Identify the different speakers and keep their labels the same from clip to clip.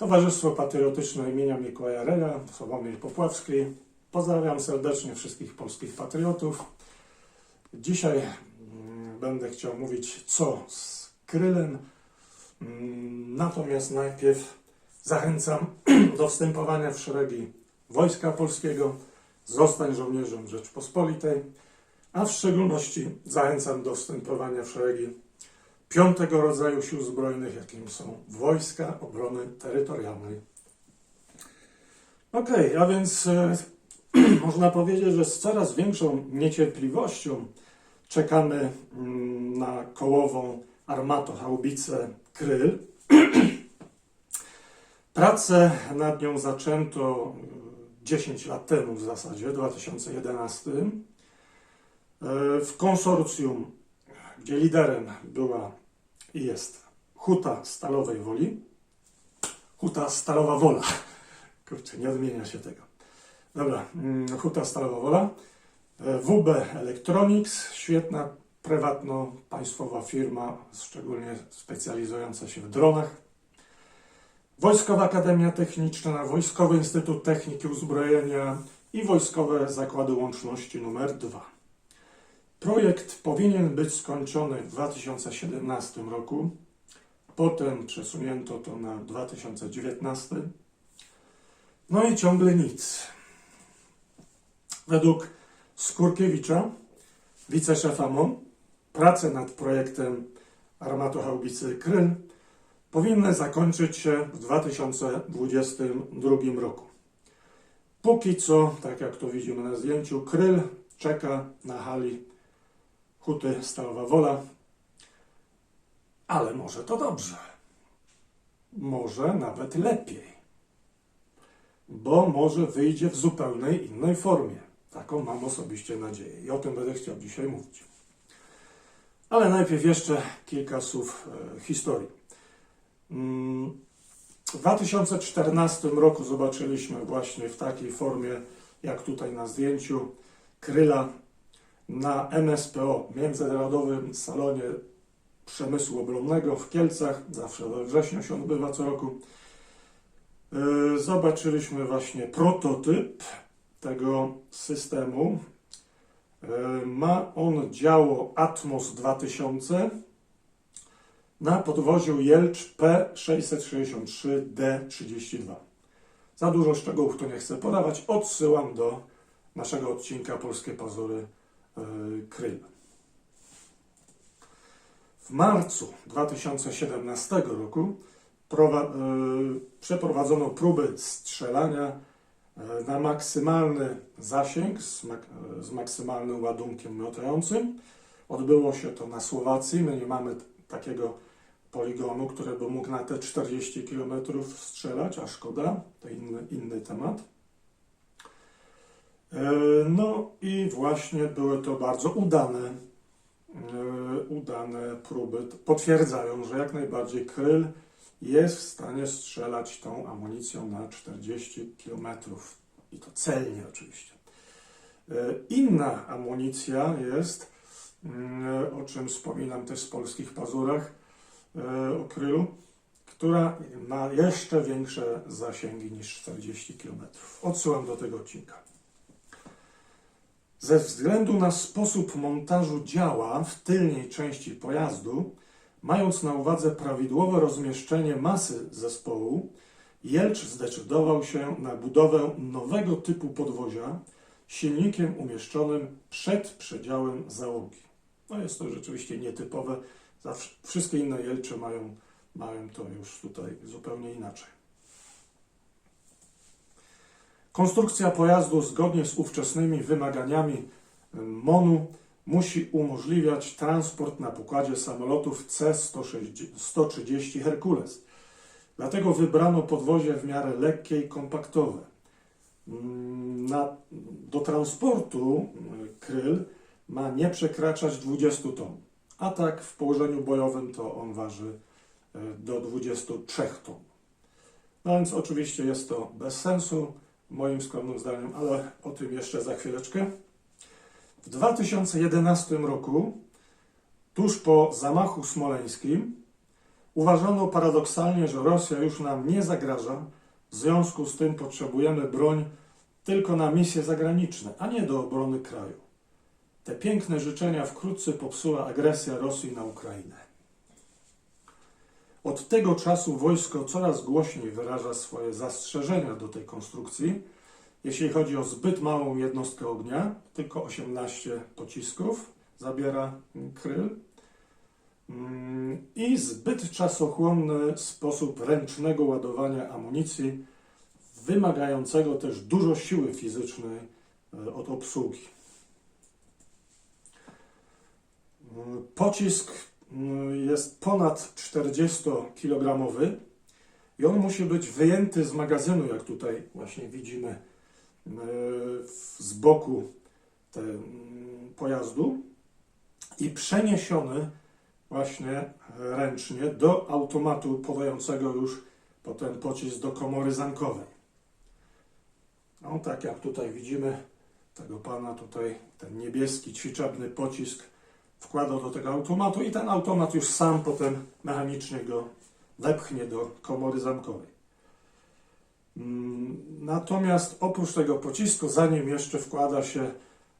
Speaker 1: Towarzystwo Patriotyczne imienia Mikołaja Rera w Sławomir Popławskiej. Pozdrawiam serdecznie wszystkich polskich patriotów. Dzisiaj mm, będę chciał mówić co z Krylem. Mm, Natomiast najpierw zachęcam do wstępowania w szeregi Wojska Polskiego. Zostań żołnierzem Rzeczpospolitej, a w szczególności zachęcam do wstępowania w szeregi piątego rodzaju sił zbrojnych, jakim są Wojska Obrony Terytorialnej. Okej, a więc e, można powiedzieć, że z coraz większą niecierpliwością czekamy mm, na kołową armatohaubicę Kryl. Pracę nad nią zaczęto y, 10 lat temu w zasadzie, w 2011. Y, W konsorcjum, gdzie liderem była i jest Huta Stalowej Woli. Huta Stalowa Wola. Kurczę, nie odmienia się tego. Dobra, mm, Huta Stalowa Wola. Y, WB Electronics, świetna prywatno-państwowa firma, szczególnie specjalizująca się w dronach. Wojskowa Akademia Techniczna, Wojskowy Instytut Techniki Uzbrojenia i Wojskowe Zakłady Łączności nr 2. Projekt powinien być skończony w 2017 roku, potem przesunięto to na 2019. No i ciągle nic. Według Skurkiewicza, wiceszefa MON, prace nad projektem armatohaubicy Kryl powinny zakończyć się w 2022 roku. Póki co, tak jak to widzimy na zdjęciu, Kryl czeka na hali Huty Stalowa Wola, ale może to dobrze. Może nawet lepiej. Bo może wyjdzie w zupełnej innej formie. Taką mam osobiście nadzieję i o tym będę chciał dzisiaj mówić. Ale najpierw jeszcze kilka słów e, historii. Mm, W 2014 roku zobaczyliśmy właśnie w takiej formie, jak tutaj na zdjęciu, Kryla na MSPO, Międzynarodowym Salonie Przemysłu Obronnego w Kielcach. Zawsze we wrześniu się odbywa co roku. Yy, Zobaczyliśmy właśnie prototyp tego systemu. Yy, Ma on działo Atmos 2000 na podwoziu Jelcz P663D32. Za dużo szczegółów tu nie chcę podawać. Odsyłam do naszego odcinka Polskie Pazury yy, Kryl. W marcu 2017 roku yy, przeprowadzono próby strzelania yy, na maksymalny zasięg z, mak- z maksymalnym ładunkiem miotającym. Odbyło się to na Słowacji. My nie mamy takiego poligonu, który by mógł na te 40 km strzelać, a szkoda, to inny, inny temat. E, No i właśnie były to bardzo udane, e, udane próby. Potwierdzają, że jak najbardziej Kryl jest w stanie strzelać tą amunicją na 40 km i to celnie oczywiście. E, Inna amunicja jest, mm, o czym wspominam też w polskich pazurach, o Krylu, która ma jeszcze większe zasięgi niż 40 km. Odsyłam do tego odcinka. Ze względu na sposób montażu działa w tylnej części pojazdu, mając na uwadze prawidłowe rozmieszczenie masy zespołu, Jelcz zdecydował się na budowę nowego typu podwozia silnikiem umieszczonym przed przedziałem załogi. No jest to rzeczywiście nietypowe. Wszystkie inne Jelcze mają, mają to już tutaj zupełnie inaczej. Konstrukcja pojazdu zgodnie z ówczesnymi wymaganiami MONU musi umożliwiać transport na pokładzie samolotów C-130 Herkules. Dlatego wybrano podwozie w miarę lekkie i kompaktowe. Mm, Na, do transportu y, Kryl ma nie przekraczać 20 ton, a tak w położeniu bojowym to on waży y, do 23 ton. No więc oczywiście jest to bez sensu, moim skromnym zdaniem, ale o tym jeszcze za chwileczkę. W 2011 roku, tuż po zamachu smoleńskim, Uważano paradoksalnie, że Rosja już nam nie zagraża, w związku z tym potrzebujemy broń tylko na misje zagraniczne, a nie do obrony kraju. Te piękne życzenia wkrótce popsuła agresja Rosji na Ukrainę. Od tego czasu wojsko coraz głośniej wyraża swoje zastrzeżenia do tej konstrukcji, jeśli chodzi o zbyt małą jednostkę ognia, tylko 18 pocisków zabiera Kryl, Mm, i zbyt czasochłonny sposób ręcznego ładowania amunicji, wymagającego też dużo siły fizycznej e, od obsługi. Mm, Pocisk jest ponad 40-kg i on musi być wyjęty z magazynu, jak tutaj właśnie widzimy e, z boku mm, pojazdu i przeniesiony właśnie ręcznie do automatu podającego już potem pocisk do komory zamkowej. No tak jak tutaj widzimy tego pana tutaj, ten niebieski ćwiczebny pocisk wkładał do tego automatu i ten automat już sam potem mechanicznie go wepchnie do komory zamkowej. Mm, Natomiast oprócz tego pocisku, zanim jeszcze wkłada się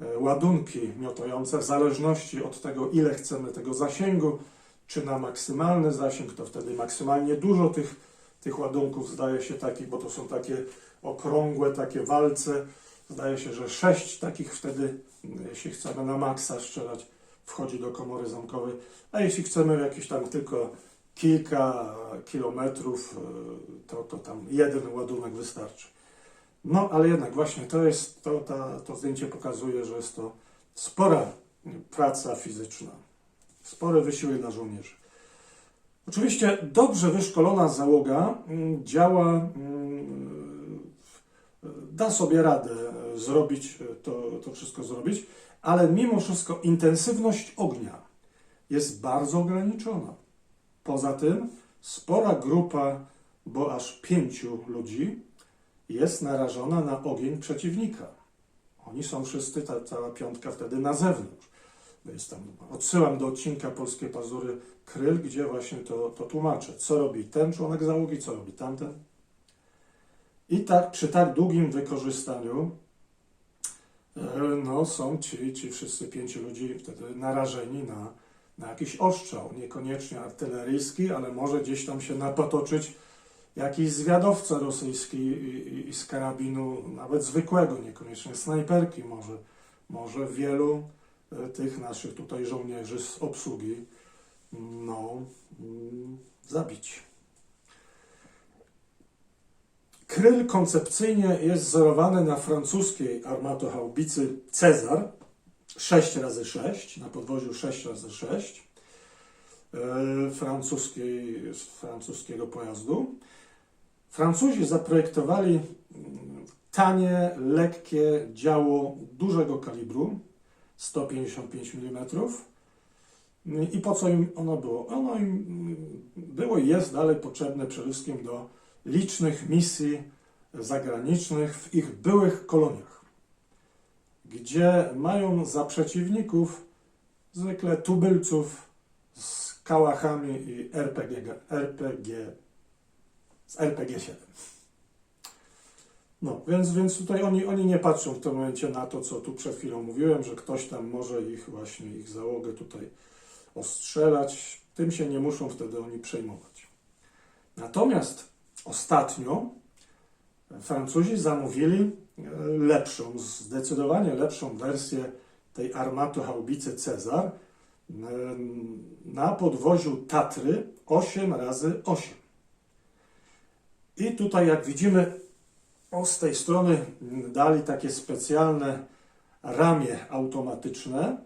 Speaker 1: e, ładunki miotujące, w zależności od tego, ile chcemy tego zasięgu, czy na maksymalny zasięg, to wtedy maksymalnie dużo tych, tych ładunków zdaje się takich, bo to są takie okrągłe, takie walce. Zdaje się, że sześć takich wtedy, mm, jeśli chcemy na maksa strzelać, wchodzi do komory zamkowej, a jeśli chcemy jakieś tam tylko kilka kilometrów, e, to, to tam jeden ładunek wystarczy. No, ale jednak właśnie to jest, to, ta, to zdjęcie pokazuje, że jest to spora praca fizyczna, spory wysiłek dla żołnierzy. Oczywiście dobrze wyszkolona załoga mm, działa, mm, da sobie radę e, zrobić e, to, to wszystko zrobić, ale mimo wszystko intensywność ognia jest bardzo ograniczona. Poza tym spora grupa, bo aż pięciu ludzi, jest narażona na ogień przeciwnika. Oni są wszyscy, ta cała piątka wtedy na zewnątrz. To Jest tam, odsyłam do odcinka Polskie Pazury Kryl, gdzie właśnie to, to tłumaczę. Co robi ten członek załogi, co robi tamten. I tak przy tak długim wykorzystaniu no, są ci, ci wszyscy pięciu ludzi wtedy narażeni na, na jakiś ostrzał. Niekoniecznie artyleryjski, ale może gdzieś tam się napotoczyć jakiś zwiadowca rosyjski i, i, i z karabinu, nawet zwykłego, niekoniecznie snajperki, może, może wielu e, tych naszych tutaj żołnierzy z obsługi no, mm, zabić. Kryl koncepcyjnie jest wzorowany na francuskiej armatohaubicy Cezar 6x6 na podwoziu 6x6 e, francuskiej, francuskiego pojazdu. Francuzi zaprojektowali mm, tanie, lekkie działo dużego kalibru 155 mm. I po co im ono było? Ono im mm, było i jest dalej potrzebne przede wszystkim do licznych misji zagranicznych w ich byłych koloniach, gdzie mają za przeciwników zwykle tubylców z kałachami i RPG, RPG z RPG-7. No, więc, więc tutaj oni, oni nie patrzą w tym momencie na to, co tu przed chwilą mówiłem, że ktoś tam może ich właśnie, ich załogę tutaj ostrzelać. Tym się nie muszą wtedy oni przejmować. Natomiast ostatnio Francuzi zamówili e, lepszą, zdecydowanie lepszą wersję tej armaty haubicy Cezar e, na podwoziu Tatry 8 razy 8 I tutaj, jak widzimy, z tej strony dali takie specjalne ramię automatyczne,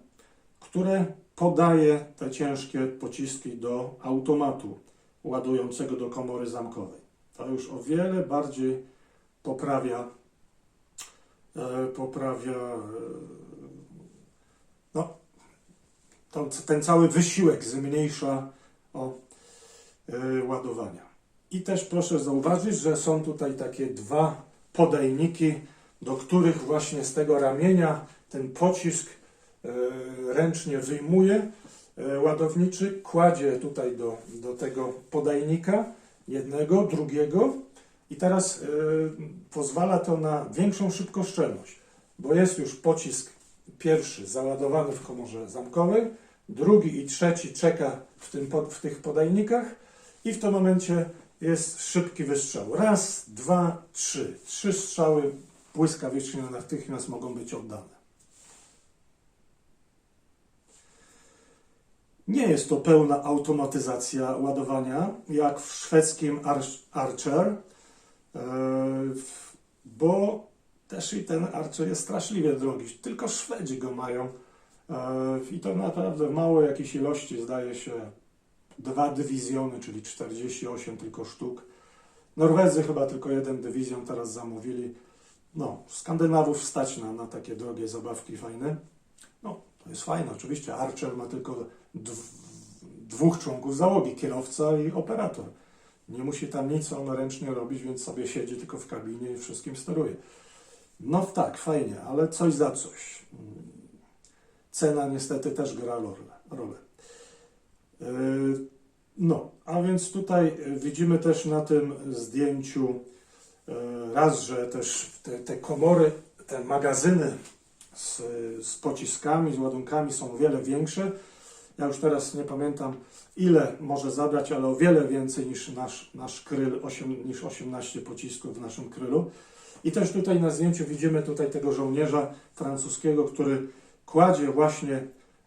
Speaker 1: które podaje te ciężkie pociski do automatu ładującego do komory zamkowej. To już o wiele bardziej poprawia, e, poprawia e, no, to, ten cały wysiłek zmniejsza o e, ładowania. I też proszę zauważyć, że są tutaj takie dwa podajniki, do których właśnie z tego ramienia ten pocisk ręcznie wyjmuje ładowniczy kładzie tutaj do, do tego podajnika jednego, drugiego i teraz e, pozwala to na większą szybkoszczelność, bo jest już pocisk pierwszy załadowany w komorze zamkowej, drugi i trzeci czeka w, tym, w tych podajnikach i w tym momencie jest szybki wystrzał. Raz, dwa, trzy. Trzy strzały błyskawicznie natychmiast mogą być oddane. Nie jest to pełna automatyzacja ładowania, jak w szwedzkim Ar- Archer, e, bo też i ten Archer jest straszliwie drogi. Tylko Szwedzi go mają e, i to naprawdę w małej jakiejś ilości, zdaje się, dwa dywizjony, czyli 48 tylko sztuk. Norwedzy chyba tylko jeden dywizjon teraz zamówili. No, Skandynawów stać na, na takie drogie zabawki fajne. No, to jest fajne, oczywiście. Archer ma tylko dwóch członków załogi, kierowca i operator. Nie musi tam nic on ręcznie robić, więc sobie siedzi tylko w kabinie i wszystkim steruje. No tak, fajnie, ale coś za coś. Cena niestety też gra rolę. Yy, No, a więc tutaj widzimy też na tym zdjęciu y, raz, że też te, te komory, te magazyny z, z pociskami, z ładunkami są o wiele większe. Ja już teraz nie pamiętam ile może zabrać, ale o wiele więcej niż nasz, nasz kryl, 8, niż 18 pocisków w naszym krylu. I też tutaj na zdjęciu widzimy tutaj tego żołnierza francuskiego, który kładzie właśnie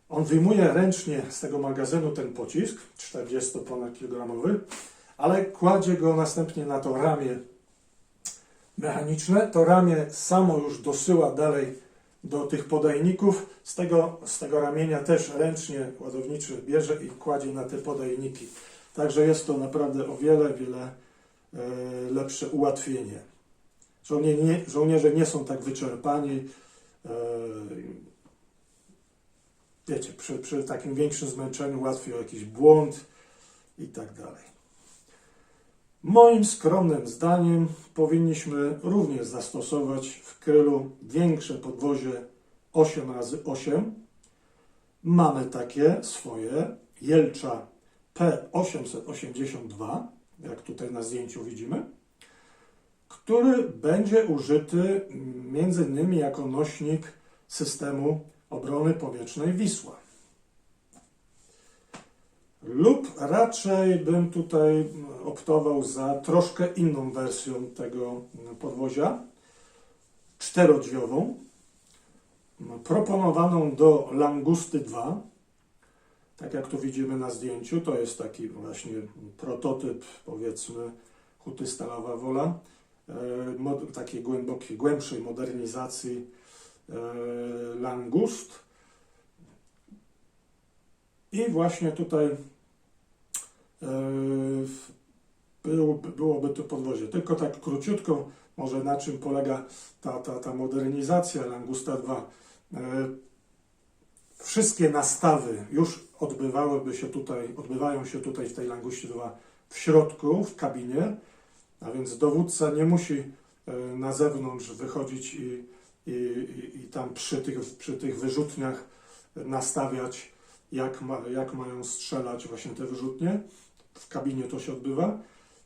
Speaker 1: on wyjmuje ręcznie z tego magazynu ten pocisk, 40 ponad kilogramowy, ale kładzie go następnie na to ramię mechaniczne. To ramię samo już dosyła dalej do tych podajników. Z tego, z tego ramienia też ręcznie ładowniczy bierze i kładzie na te podajniki. Także jest to naprawdę o wiele, wiele e, lepsze ułatwienie. Nie, żołnierze nie są tak wyczerpani. E, wiecie, przy, przy takim większym zmęczeniu łatwiej o jakiś błąd i tak dalej. Moim skromnym zdaniem powinniśmy również zastosować w krylu większe podwozie 8x8. Mamy takie swoje Jelcza P882, jak tutaj na zdjęciu widzimy, który będzie użyty innymi jako nośnik systemu obrony powietrznej Wisła. Lub raczej bym tutaj optował za troszkę inną wersją tego podwozia, czterodźwiową, proponowaną do Langusty 2. Tak jak tu widzimy na zdjęciu, to jest taki właśnie prototyp, powiedzmy, huty Stalowa Wola, e, takiej głębokiej, głębszej modernizacji e, Langust. I właśnie tutaj e, było, byłoby to podwozie. Tylko tak króciutko, może na czym polega ta, ta, ta modernizacja Langusta 2. E, Wszystkie nastawy już odbywałyby się tutaj, odbywają się tutaj w tej Languście 2 w środku, w kabinie, a więc dowódca nie musi e, na zewnątrz wychodzić i, i, i tam przy tych, przy tych wyrzutniach nastawiać, jak, ma, jak mają strzelać właśnie te wyrzutnie. W kabinie to się odbywa.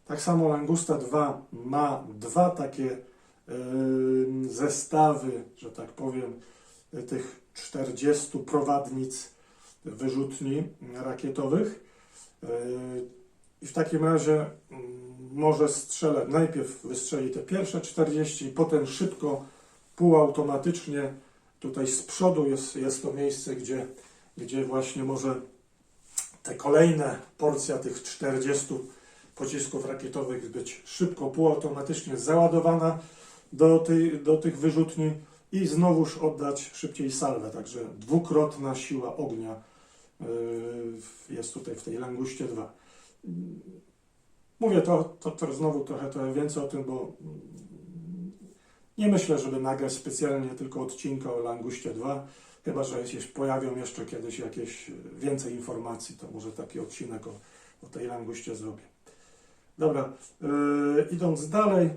Speaker 1: Tak samo Langusta 2 ma dwa takie e, zestawy, że tak powiem, tych 40 prowadnic wyrzutni rakietowych. E, I w takim razie mm, może strzelać, najpierw wystrzeli te pierwsze 40 i potem szybko, półautomatycznie tutaj z przodu jest, jest to miejsce, gdzie, gdzie właśnie może te kolejne porcja tych 40 pocisków rakietowych być szybko, półautomatycznie załadowana do, tej, do tych wyrzutni i znowuż oddać szybciej salwę. Także dwukrotna siła ognia yy, jest tutaj w tej Languście 2. Mówię to, to, to znowu trochę, trochę więcej o tym, bo nie myślę, żeby nagrać specjalnie tylko odcinka o Languście 2, chyba że się pojawią jeszcze kiedyś jakieś więcej informacji, to może taki odcinek o, o tej Languście zrobię. Dobra, yy, idąc dalej,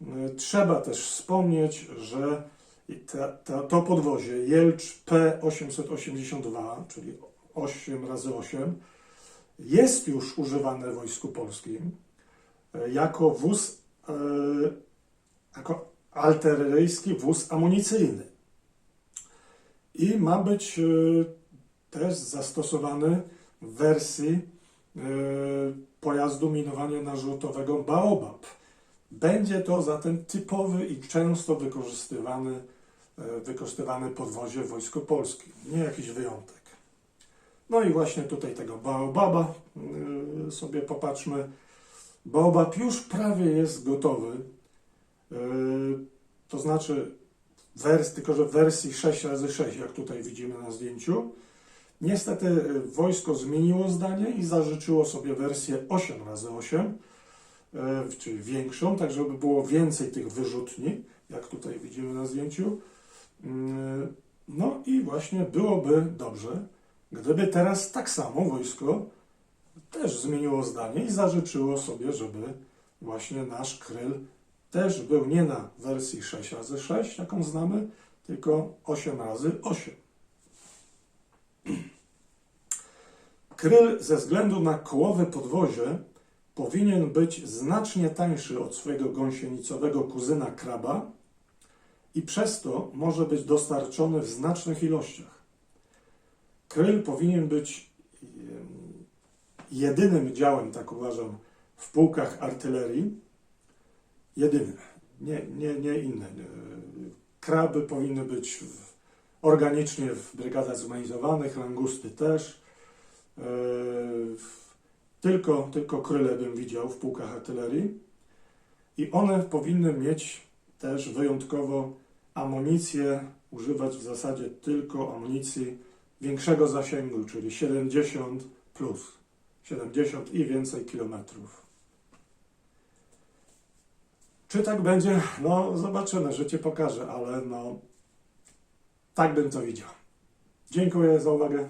Speaker 1: yy, trzeba też wspomnieć, że to podwozie Jelcz P882, czyli 8 razy 8 jest już używane w Wojsku Polskim e, jako wóz, e, jako artyleryjski wóz amunicyjny. I ma być e, też zastosowany w wersji e, pojazdu minowania narzutowego Baobab. Będzie to zatem typowy i często wykorzystywany, e, wykorzystywany podwozie w Wojsku Polskim, nie jakiś wyjątek. No i właśnie tutaj tego Baobaba sobie popatrzmy. Baobab już prawie jest gotowy. To znaczy, wers, tylko że w wersji 6x6, jak tutaj widzimy na zdjęciu. Niestety e, wojsko zmieniło zdanie i zażyczyło sobie wersję 8x8, e, czyli większą, tak żeby było więcej tych wyrzutni, jak tutaj widzimy na zdjęciu. Mm, No i właśnie byłoby dobrze, gdyby teraz tak samo wojsko też zmieniło zdanie i zażyczyło sobie, żeby właśnie nasz kryl też był nie na wersji 6 razy 6 jaką znamy, tylko 8 razy 8 Kryl ze względu na kołowe podwozie powinien być znacznie tańszy od swojego gąsienicowego kuzyna kraba i przez to może być dostarczony w znacznych ilościach. Kryl powinien być jedynym działem, tak uważam, w pułkach artylerii. Jedynym, nie, nie, nie inne. Kraby powinny być w, organicznie w brygadach zmechanizowanych, langusty też. E, Tylko, tylko kryle bym widział w pułkach artylerii. I one powinny mieć też wyjątkowo amunicję, używać w zasadzie tylko amunicji większego zasięgu, czyli 70 plus. 70 i więcej kilometrów. Czy tak będzie? No, zobaczymy, życie pokaże, ale no, tak bym to widział. Dziękuję za uwagę.